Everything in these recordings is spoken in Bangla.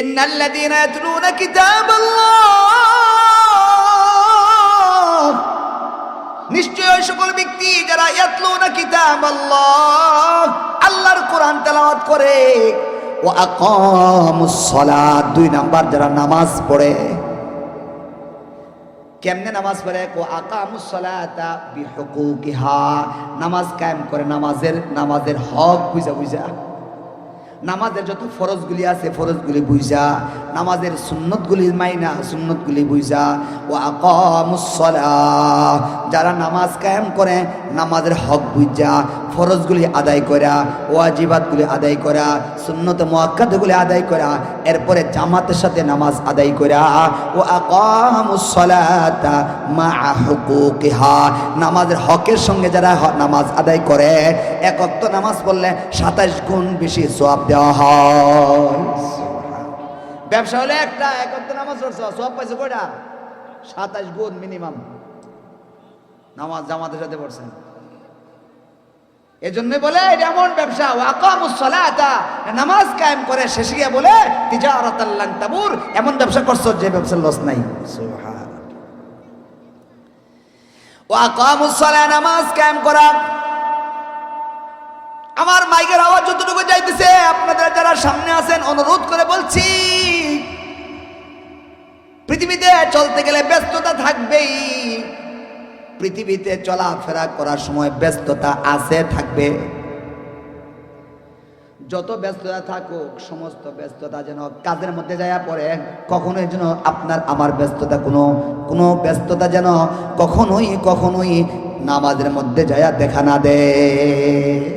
ইন্নাল্লাযীনা ইয়াতলুনা কিতাবাল্লাহ। নিশ্চয় ওই সকল ব্যক্তি যারা ইয়াতলুনা কিতাবাল্লাহ, আল্লাহর কোরআন তেলাওয়াত করে। ও আকামুস দুই নাম্বার যারা নামাজ পড়ে। কেমনে নামাজ পড়ে? কো আকামুস সালাতা বিহুকুকিহা। নামাজ কায়েম করে, নামাজের নামাজের হক বুঝা বুঝা। নামাজের যত ফরজগুলি আছে, ফরজগুলি বুঝা। নামাজের সুন্নতগুলি মাইনা, সুন্নতগুলি বুঝা। ও আকামুসলা যারা নামাজ কায়েম করে, নামাজের হক বুঝা। ফরজগুলি আদায় করা, ওয়াজিবাতগুলি আদায় করা, সুন্নত মোয়াক্কাতগুলি আদায় করা, এরপরে জামাতের সাথে নামাজ আদায় করা ও আকামুসলাতা নামাজের হকের সঙ্গে যারা নামাজ আদায় করে একত্র নামাজ পড়লে সাতাশ গুণ বেশি সব দেওয়া হয়। ব্যবসা হলে একটা একত্র নামাজ পড়ছ সব পাইছে কয়টা? সাতাশ গুণ মিনিমাম। নামাজ জামাতের সাথে পড়ছেন। এজন্য বলে এমন ব্যবসা ওয়াকামুস সালাতা। নামাজ কায়েম করে শেষে গিয়ে বলে তিজারাতাল্লাং তাবুর এমন ব্যবসা করছ যে ব্যবসার লস নাই। সুবহান ওয়াকামুস নামাজ কায়েম করা। আমার মাইকের আওয়াজ যতটুকু যাইতেছে, আপনাদের যারা সামনে আছেন, অনুরোধ করে বলছি, পৃথিবীতে চলতে গেলে ব্যস্ততা থাকবেই। পৃথিবীতে চলাফেরা করার সময় ব্যস্ততা আছে, থাকবে? যত ব্যস্ততা থাকুক, সমস্ত ব্যস্ততা যেন কাজের মধ্যে যায়া পড়ে, কখনোই যেন আপনার, আমার ব্যস্ততা কোনো কোনো ব্যস্ততা যেন কখনোই কখনোই নামাজের মধ্যে যায় দেখা না দেয়।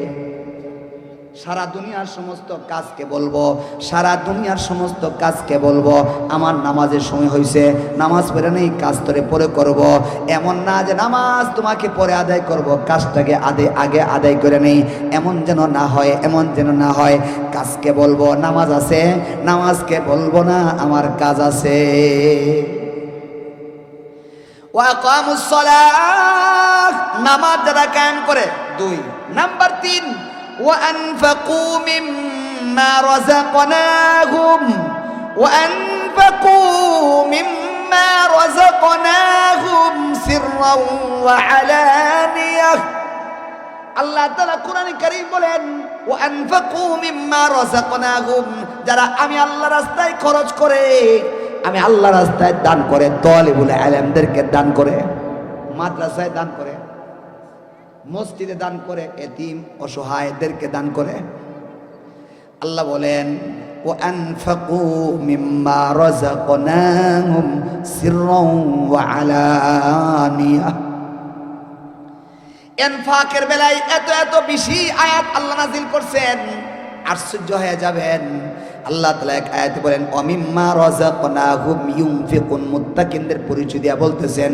সারা দুনিয়ার সমস্ত কাজকে বলব, সারা দুনিয়ার সমস্ত কাজকে বলব, আমার নামাজের সময় হয়েছে নামাজ পড়ে নেই, কাজ তোরে পরে করব। এমন না যে নামাজ তোমাকে পরে আদায় করব, কাজটাকে আদে আগে আদায় করে নেই। এমন যেন না হয়, এমন যেন না হয়, কাজকে বলব, নামাজ আছে? নামাজকে বলব না, আমার কাজ আছে। নামাজ যারা কায়েম করে, দুই। নাম্বার তিন وأنفقوا مما رزقناهم وأنفقوا مما رزقناهم سرا وعلانية আল্লাহ তালা কোরআন করিম বলেন ও আনফাকু মিম্মা রাযাকনাহুম যারা আমি আল্লাহ রাস্তায় খরচ করে আমি আল্লাহ রাস্তায় দান করে তলিবুল আলেমদেরকে দান করে মাদ্রাসায় দান করে মসজিদে দান করে, এতিম অসহায়দেরকে দান করে। আল্লাহ বলেন ও আনফাকু মিম্মা রাযাকনাহুম সিররাও ওয়া আলানিয়া। এনফাকের বেলায় এত এত বেশি আয়াত আল্লাহ নাজিল করছেন, আশ্চর্য হয়ে যাবেন। আল্লাহ তালা এক আয়াতে বলেন অমিম্মা রাযাকনাহুম ইউনফিকুন, মুত্তাকিনদের পরিচয় দিয়া বলতেছেন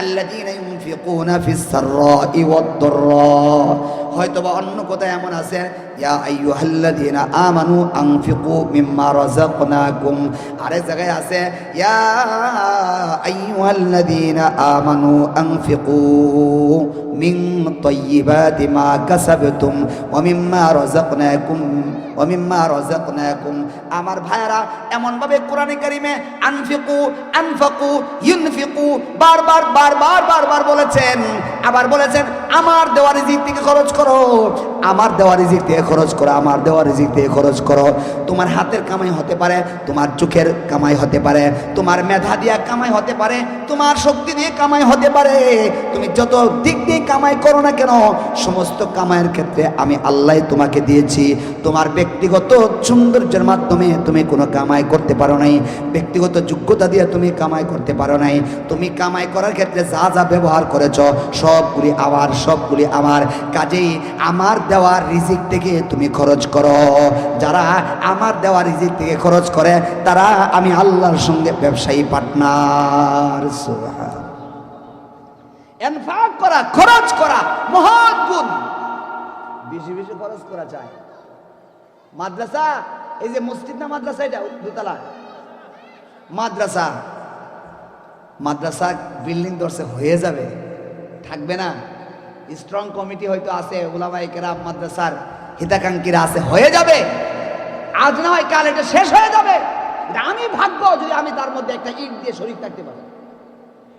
আল্লাদিন ইউনফিকুনা ফিস সাররাই ওয়াদ-দাররা হয়তো বা অন্য কোথায় এমন আছে ইয়া আইয়ুহাল্লাযীনা আমানু আনফিকু মিম্মা রাযাকনাকুম আরে জায়গায় আছে ইয়া আইয়ুহাল্লাযীনা আমানু আনফিকু মিন তাইয়্যিবাতি মা কাসাবতুম ওয়া মিম্মা রাযাকনাকুম ওয়া মিম্মা রাযাকনাকুম আমার ভাইরা এমন ভাবে কোরআনে কারিমে আনফিকু, আনফাকু, ইউনফিকু, বারবার বারবার বারবার বলেছেন। আবার বলেছেন, আমার দেওয়া রিজিক থেকে খরচ করো। আমার দেওয়া রিজিক থেকে খরচ করো, আমার দেওয়া রিজিক থেকে খরচ করো। তোমার হাতের কামাই হতে পারে, তোমার চোখের কামাই হতে পারে, তোমার মেধা দিয়া কামাই হতে পারে, তোমার শক্তি দিয়ে কামাই হতে পারে। তুমি যত দিক দিয়ে কামাই করো না কেন, সমস্ত কামাইয়ের ক্ষেত্রে আমি আল্লাহ তোমাকে দিয়েছি। তোমার ব্যক্তিগত সৌন্দর্যের মাধ্যমে তুমি কোনো কামাই করতে পারো নাই। ব্যক্তিগত যোগ্যতা দিয়ে তুমি কামাই করতে পারো নাই। তুমি কামাই করার ক্ষেত্রে যা যা ব্যবহার করেছ, সবগুলি আমার সবগুলি আমার। কাজেই আমার দেওয়া দেওয়া রিজিক থেকে তুমি খরচ করো। যারা আমার দেওয়া রিজিক থেকে খরচ করে, তারা আমি আল্লাহর সঙ্গে ব্যবসায়ী পার্টনার করা, খরচ করা, মহৎ গুণ। বেশি বেশি খরচ করা চায় মাদ্রাসা? এই যে মসজিদ না মাদ্রাসা এটা? দুতলা। মাদ্রাসা। মাদ্রাসা বিল্ডিং দর্শে হয়ে যাবে। থাকবে না। স্ট্রং কমিটি হয়তো আছে ওলামাই কেরাম, মাদ্রাসার হিতাকাঙ্ক্ষীরা আছে, হয়ে যাবে। আজ না হয় কাল এটা শেষ হয়ে যাবে। আমি ভাগ্য যদি আমি তার মধ্যে একটা ইট দিয়ে শরীর থাকতে পারি।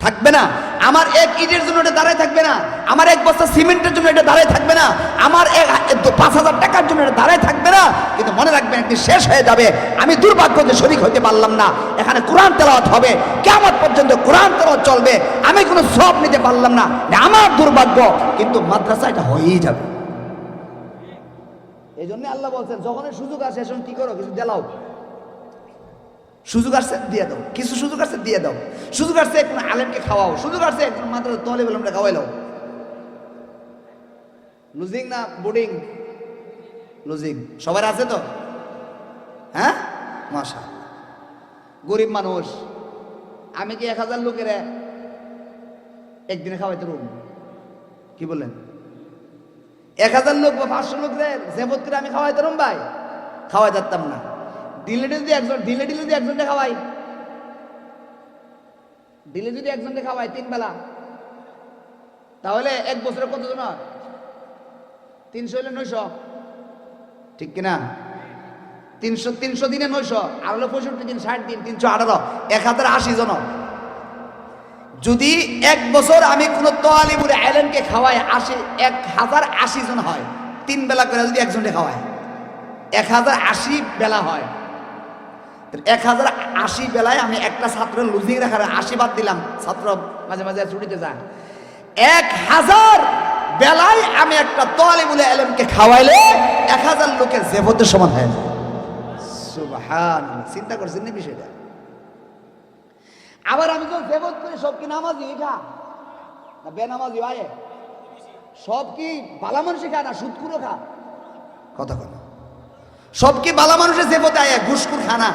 থাকবে না। আমার এক ইটের জন্য এটা দাঁড়ায় থাকবে না। আমার এক বস্তা সিমেন্টের জন্য এটা দাঁড়ায় থাকবে না। আমার এক পাঁচ হাজার টাকার জন্য এটা দাঁড়ায় থাকবে না। কিন্তু মনে রাখবেন, একদিন শেষ হয়ে যাবে। আমি দুর্ভাগ্য যে শরিক হতে পারলাম না। এখানে কোরআন তেলাওয়াত হবে। কেমন পর্যন্ত কোরআন তেলাওয়াত চলবে। আমি কোনো সব নিতে পারলাম না। আমার দুর্ভাগ্য। কিন্তু মাদ্রাসা এটা হয়েই যাবে। এই জন্য আল্লাহ বলছেন যখন সুযোগ আসে এখন কি করো? কিছু দেলাও। সুযোগ আসছে, দিয়ে দাও। কিছু সুযোগ আসছে, দিয়ে দাও। সুযোগ আসছে, একজন আলেমকে খাওয়াও। সুযোগ আসছে, একজন মাত্র তলে বেলমটা খাওয়াই দাও লুজিং না বোর্ডিং? লুজিং। সবার আছে তো? হ্যাঁ? মাসা গরিব মানুষ, আমি কি এক হাজার লোকের একদিনে খাওয়াইতে রুম কি বললেন? এক হাজার লোক বা পাঁচশো লোকদের জেবত করে আমি খাওয়াইতে রুম ভাই? খাওয়াই যাতাম না। ডিলে যদি একজন ডিলে ডিলে যদি একজনকে খাওয়াই। ডিলে যদি একজনকে খাওয়াই তিন বেলা, তাহলে এক বছরে কতজন হয়? তিনশো হলে নয়শো। ঠিক কিনা? তিনশো তিনশো দিনে নয়শো। আর হলো পঁয়ষট্টি দিন, ষাট দিন, তিনশো আঠারো। এক হাজার আশি জন যদি এক বছর আমি কোনো তোয়ালিবুরে আইল্যান্ডকে খাওয়াই, আশি এক হাজার আশি জন হয়, তিন বেলা করে যদি একজনকে খাওয়ায় এক হাজার আশি বেলা হয়। এক হাজার আশি বেলায় আমি একটা ছাত্র লুজিং রাখার আশীর্বাদ দিলাম। ছাত্র মাঝে মাঝে ছুটিতে যায় এক হাজার বেলায় আমি একটা তোয়ালি বলে এলেমকে খাওয়াইলে এক হাজার লোকের জেবতের সমান হয়ে যায়। চিন্তা করছেন না বিষয়টা? আবার আমি যখন জেবত করি, সব কি নামাজি? খা না বেনামাজি ভাই সব কি বালা মানুষই খা না? সুদকুরো খা কথা কথা সব কি বালা মানুষের জেবতে আয়? ঘুসকুর খানা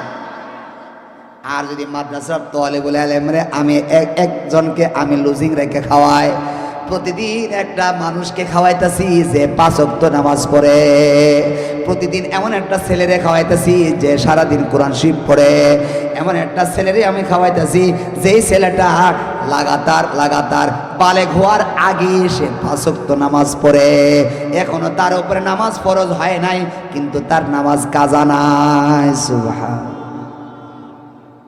আর যদি মাদ্রাসার তোয়ালে বলে আলেমরে আমি এক একজনকে আমি লুজিং রেখে খাওয়াই। প্রতিদিন একটা মানুষকে খাওয়াইতেছি যে পাঁচ ওয়াক্ত নামাজ পড়ে। প্রতিদিন এমন একটা ছেলেরে খাওয়াইতেছি যে সারাদিন কোরআন শিব পড়ে। এমন একটা ছেলেরে আমি খাওয়াইতেছি যেই ছেলেটা লাগাতার লাগাতার বালে হওয়ার আগে সে ওয়াক্ত নামাজ পড়ে। এখনও তার উপরে নামাজ ফরজ হয় নাই, কিন্তু তার নামাজ কাজা নাই, সুবহান।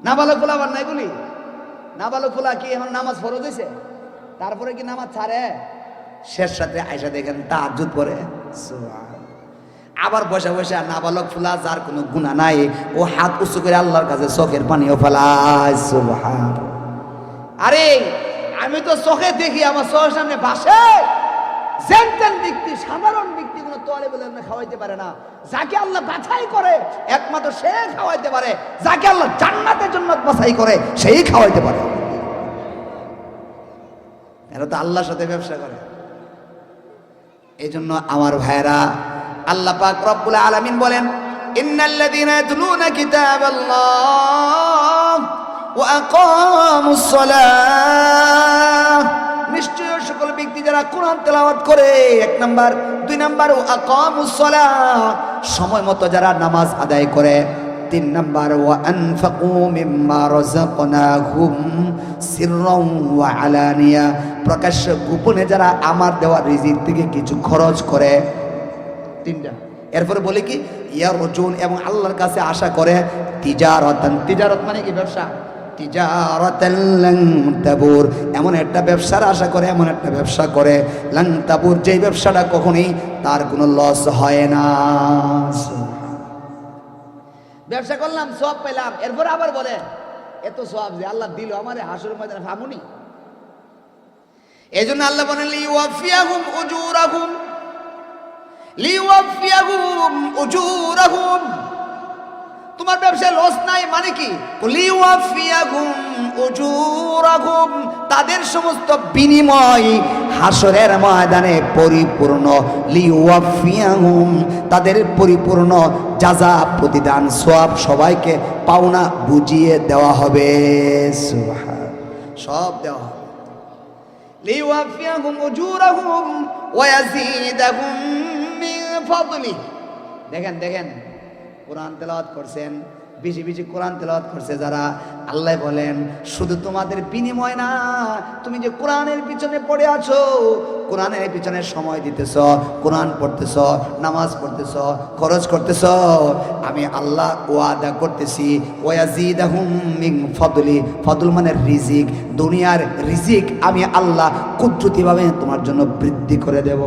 নাবালক ফুলা আবার নাই বলি? নাবালক ফুলা কি এখন নামাজ ফরজ হয়েছে তারপরে কি নামাজ ছাড়ে? শেষ সাথে আয়সা দেখেন তাহাজুদ পরে আবার বসে বসে নাবালক ফুলা যার কোনো গুণা নাই, ও হাত উঁচু করে আল্লাহর কাছে চোখের পানিও ফেলায়। আরে, আমি তো চোখে দেখি, আমার চোখের সামনে বাসে জেন্টেন ব্যক্তি, সাধারণ ব্যক্তি কোনো তোয়ালে বলে এমনি খাওয়াইতে পারে না। যাকে আল্লাহ বাছাই করে, একমাত্র সে খাওয়াইতে পারে। যাকে আল্লাহ জান্নাতের জন্য বাছাই করে, সেই খাওয়াইতে পারে। এরা তো আল্লাহর সাথে ব্যবসা করে। এই জন্য আমার ভাইরা আল্লাহ পাক রব্বুল আলামিন বলেন, ইন্নাল্লাযীনা ইয়াতলুনা কিতাবাল্লাহ ওয়া আকামুস সালাহ। নিশ্চয় সকল ব্যক্তি যারা কোরআন তেলাওয়াত করে, এক নাম্বার। দুই নাম্বার, ও আকামুস সালাহ, সময় মতো যারা নামাজ আদায় করে। তিন নাম্বার ওয়া আনফাকু মিম্মা রাযাকনাহুম সিররাও ওয়া আলানিয়া, প্রকাশ্য গোপনে যারা আমার দেওয়া রিজিক থেকে কিছু খরচ করে। তিনটা। এরপরে বলে কি ইয়া রজুন এবং আল্লাহর কাছে আশা করে তিজারতান। তিজারত মানে কি? ব্যবসা। তাবুর। এমন একটা ব্যবসার আশা করে, এমন একটা ব্যবসা করে। লাং তাবুর যেই ব্যবসাটা কখনোই তার কোনো লস হয় না। ব্যবসা করলাম সব পেলাম। এরপর আবার বলে, এত সব যে আল্লাহ দিল আমারে হাসুর ময়দানে ফামুনি এই জন্য আল্লাহ বলেন লিওয়াফিয়াহুম উজুরাহুম। লিওয়াফিয়াহুম উজুরাহুম। তোমার ব্যবসায় লস নাই মানে কি? তাদের সমস্ত বিনিময় হাসরের ময়দানে পরিপূর্ণ। লিওয়াফিয়াহুম তাদের পরিপূর্ণ যাজা প্রতিদান সব সবাইকে পাওনা বুঝিয়ে দেওয়া হবে। সব দেওয়া হবে। দেখেন দেখেন। কোরআন তেলাওয়াত করছেন, বেশি বেশি কোরআন তেলাওয়াত করছে যারা। আল্লাহ বলেন, শুধু তোমাদের বিনিময় না, তুমি যে কোরআনের পিছনে পড়ে আছো, কোরআনের পিছনে সময় দিতেছ, কোরআন পড়তেছ, নামাজ পড়তেছ, খরচ করতেছ, আমি আল্লাহ ওয়াদা করতেছি ফদলি। ফদল মানে রিজিক, দুনিয়ার রিজিক আমি আল্লাহ কুদরতিভাবে তোমার জন্য বৃদ্ধি করে দেব।